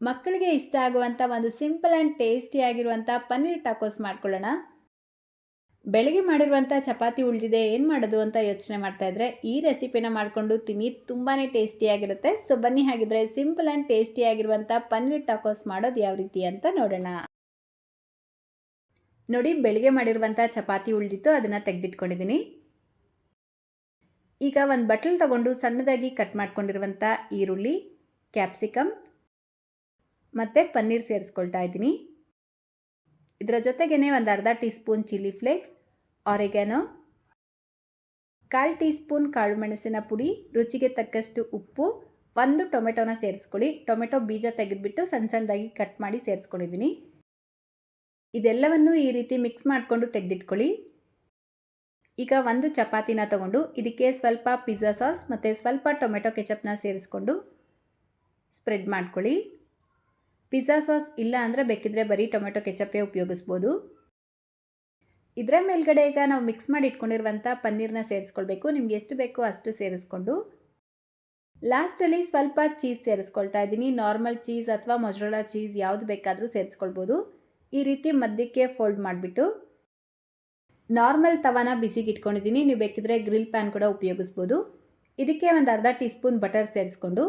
ಮಕ್ಕಳಿಗೆ ಇಷ್ಟ ಆಗುವಂಥ ಒಂದು ಸಿಂಪಲ್ ಆ್ಯಂಡ್ ಟೇಸ್ಟಿ ಆಗಿರುವಂಥ ಪನ್ನೀರ್ ಟಾಕೋಸ್ ಮಾಡ್ಕೊಳ್ಳೋಣ. ಬೆಳಗ್ಗೆ ಮಾಡಿರುವಂಥ ಚಪಾತಿ ಉಳಿದಿದೆ, ಏನು ಮಾಡೋದು ಅಂತ ಯೋಚನೆ ಮಾಡ್ತಾ ಇದ್ರೆ ಈ ರೆಸಿಪಿನ ಮಾಡಿಕೊಂಡು ತಿನ್ನಿ ತುಂಬಾ ಟೇಸ್ಟಿಯಾಗಿರುತ್ತೆ ಸೊ, ಬನ್ನಿ ಹಾಗಿದ್ರೆ ಸಿಂಪಲ್ ಆ್ಯಂಡ್ ಟೇಸ್ಟಿಯಾಗಿರುವಂಥ ಪನ್ನೀರ್ ಟಾಕೋಸ್ ಮಾಡೋದು ಯಾವ ರೀತಿ ಅಂತ ನೋಡೋಣ. ನೋಡಿ, ಬೆಳಗ್ಗೆ ಮಾಡಿರುವಂಥ ಚಪಾತಿ ಉಳಿದಿತ್ತು, ಅದನ್ನು ತೆಗೆದಿಟ್ಕೊಂಡಿದ್ದೀನಿ. ಈಗ ಒಂದು ಬಟ್ಲ್ ತಗೊಂಡು ಸಣ್ಣದಾಗಿ ಕಟ್ ಮಾಡ್ಕೊಂಡಿರುವಂಥ ಈರುಳ್ಳಿ ಕ್ಯಾಪ್ಸಿಕಮ್ ಮತ್ತು ಪನ್ನೀರ್ ಸೇರಿಸ್ಕೊಳ್ತಾ ಇದ್ದೀನಿ. ಇದರ ಜೊತೆಗೇ ಒಂದು ಅರ್ಧ teaspoon chilli flakes, oregano, ಕಾಲು ಟೀ ಸ್ಪೂನ್ ಕಾಳು ಮೆಣಸಿನ ಪುಡಿ, ರುಚಿಗೆ ತಕ್ಕಷ್ಟು ಉಪ್ಪು, ಒಂದು ಟೊಮೆಟೊನ ಸೇರಿಸ್ಕೊಳ್ಳಿ. ಟೊಮೆಟೊ ಬೀಜ ತೆಗೆದುಬಿಟ್ಟು ಸಣ್ಣ ಸಣ್ಣದಾಗಿ ಕಟ್ ಮಾಡಿ ಸೇರಿಸ್ಕೊಂಡಿದ್ದೀನಿ. ಇದೆಲ್ಲವನ್ನು ಈ ರೀತಿ ಮಿಕ್ಸ್ ಮಾಡಿಕೊಂಡು ತೆಗೆದಿಟ್ಕೊಳ್ಳಿ. ಈಗ ಒಂದು ಚಪಾತಿನ ತಗೊಂಡು ಇದಕ್ಕೆ ಸ್ವಲ್ಪ ಪಿಜ್ಜಾ ಸಾಸ್ ಮತ್ತು ಸ್ವಲ್ಪ ಟೊಮೆಟೊ ಕೆಚಪ್ನ ಸೇರಿಸ್ಕೊಂಡು ಸ್ಪ್ರೆಡ್ ಮಾಡ್ಕೊಳ್ಳಿ. ಪಿಜ್ಜಾ ಸಾಸ್ ಇಲ್ಲ ಅಂದರೆ ಬೇಕಿದ್ರೆ ಬರೀ ಟೊಮೆಟೊ ಕೆಚಪ್ಪೇ ಉಪಯೋಗಿಸ್ಬೋದು. ಇದರ ಮೇಲ್ಗಡೆ ಈಗ ನಾವು ಮಿಕ್ಸ್ ಮಾಡಿ ಇಟ್ಕೊಂಡಿರುವಂಥ ಪನ್ನೀರ್ನ ಸೇರಿಸ್ಕೊಳ್ಬೇಕು. ನಿಮ್ಗೆ ಎಷ್ಟು ಬೇಕೋ ಅಷ್ಟು ಸೇರಿಸ್ಕೊಂಡು. ಲಾಸ್ಟಲ್ಲಿ ಸ್ವಲ್ಪ ಚೀಸ್ ಸೇರಿಸ್ಕೊಳ್ತಾ ಇದ್ದೀನಿ. ನಾರ್ಮಲ್ ಚೀಸ್ ಅಥವಾ ಮೊಜ್ರೋಲಾ ಚೀಸ್ ಯಾವುದು ಬೇಕಾದರೂ ಸೇರಿಸ್ಕೊಳ್ಬೋದು. ಈ ರೀತಿ ಮಧ್ಯಕ್ಕೆ ಫೋಲ್ಡ್ ಮಾಡಿಬಿಟ್ಟು. ನಾರ್ಮಲ್ ತವಾನ ಬಿಸಿಗೆ ಇಟ್ಕೊಂಡಿದ್ದೀನಿ. ನೀವು ಬೇಕಿದ್ರೆ ಗ್ರಿಲ್ ಪ್ಯಾನ್ ಕೂಡ ಉಪಯೋಗಿಸ್ಬೋದು. ಇದಕ್ಕೆ ಒಂದು ಅರ್ಧ ಟೀ ಸ್ಪೂನ್ ಬಟರ್ ಸೇರಿಸ್ಕೊಂಡು.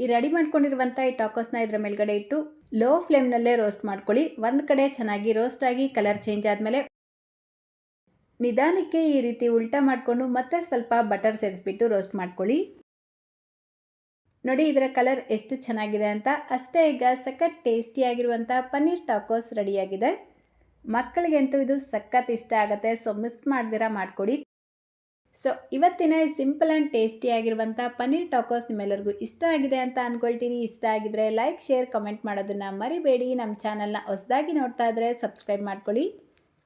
ಈ ರೆಡಿ ಮಾಡ್ಕೊಂಡಿರುವಂಥ ಈ ಟಾಕೋಸ್ನ ಇದರ ಮೇಲ್ಗಡೆ ಇಟ್ಟು ಲೋ ಫ್ಲೇಮ್ನಲ್ಲೇ ರೋಸ್ಟ್ ಮಾಡ್ಕೊಳ್ಳಿ. ಒಂದು ಕಡೆ ಚೆನ್ನಾಗಿ ರೋಸ್ಟ್ ಆಗಿ ಕಲರ್ ಚೇಂಜ್ ಆದಮೇಲೆ ನಿಧಾನಕ್ಕೆ ಈ ರೀತಿ ಉಲ್ಟಾ ಮಾಡಿಕೊಂಡು ಮತ್ತೆ ಸ್ವಲ್ಪ ಬಟರ್ ಸೇರಿಸ್ಬಿಟ್ಟು ರೋಸ್ಟ್ ಮಾಡ್ಕೊಳ್ಳಿ. ನೋಡಿ ಇದರ ಕಲರ್ ಎಷ್ಟು ಚೆನ್ನಾಗಿದೆ ಅಂತ. ಅಷ್ಟೇ ಈಗ ಸಖತ್ ಟೇಸ್ಟಿಯಾಗಿರುವಂಥ ಪನ್ನೀರ್ ಟಾಕೋಸ್ ರೆಡಿಯಾಗಿದೆ ಮಕ್ಕಳಿಗಂತೂ ಇದು ಸಖತ್ ಇಷ್ಟ ಆಗುತ್ತೆ ಸೊ ಮಿಸ್ ಮಾಡ್ದಿರ ಮಾಡಿಕೊಡಿ. ಸೊ ಇವತ್ತಿನ ಸಿಂಪಲ್ ಆ್ಯಂಡ್ ಟೇಸ್ಟಿಯಾಗಿರುವಂಥ ಪನ್ನೀರ್ ಟಾಕೋಸ್ ನಿಮ್ಮೆಲ್ಲರಿಗೂ ಇಷ್ಟ ಆಗಿದೆ ಅಂತ ಅಂದ್ಕೊಳ್ತೀನಿ ಇಷ್ಟ ಆಗಿದ್ರೆ ಲೈಕ್ ಶೇರ್ ಕಮೆಂಟ್ ಮಾಡೋದನ್ನು ಮರಿಬೇಡಿ. ನಮ್ಮ ಚಾನಲ್ನ ಹೊಸದಾಗಿ ನೋಡ್ತಾ ಇದ್ರೆ ಸಬ್ಸ್ಕ್ರೈಬ್ ಮಾಡ್ಕೊಳ್ಳಿ.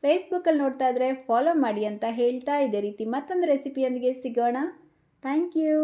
ಫೇಸ್ಬುಕ್ಕಲ್ಲಿ ನೋಡ್ತಾ ಇದ್ರೆ ಫಾಲೋ ಮಾಡಿ ಅಂತ ಹೇಳ್ತಾ ಇದೇ ರೀತಿ ಮತ್ತೊಂದು ರೆಸಿಪಿಯೊಂದಿಗೆ ಸಿಗೋಣ. Thank you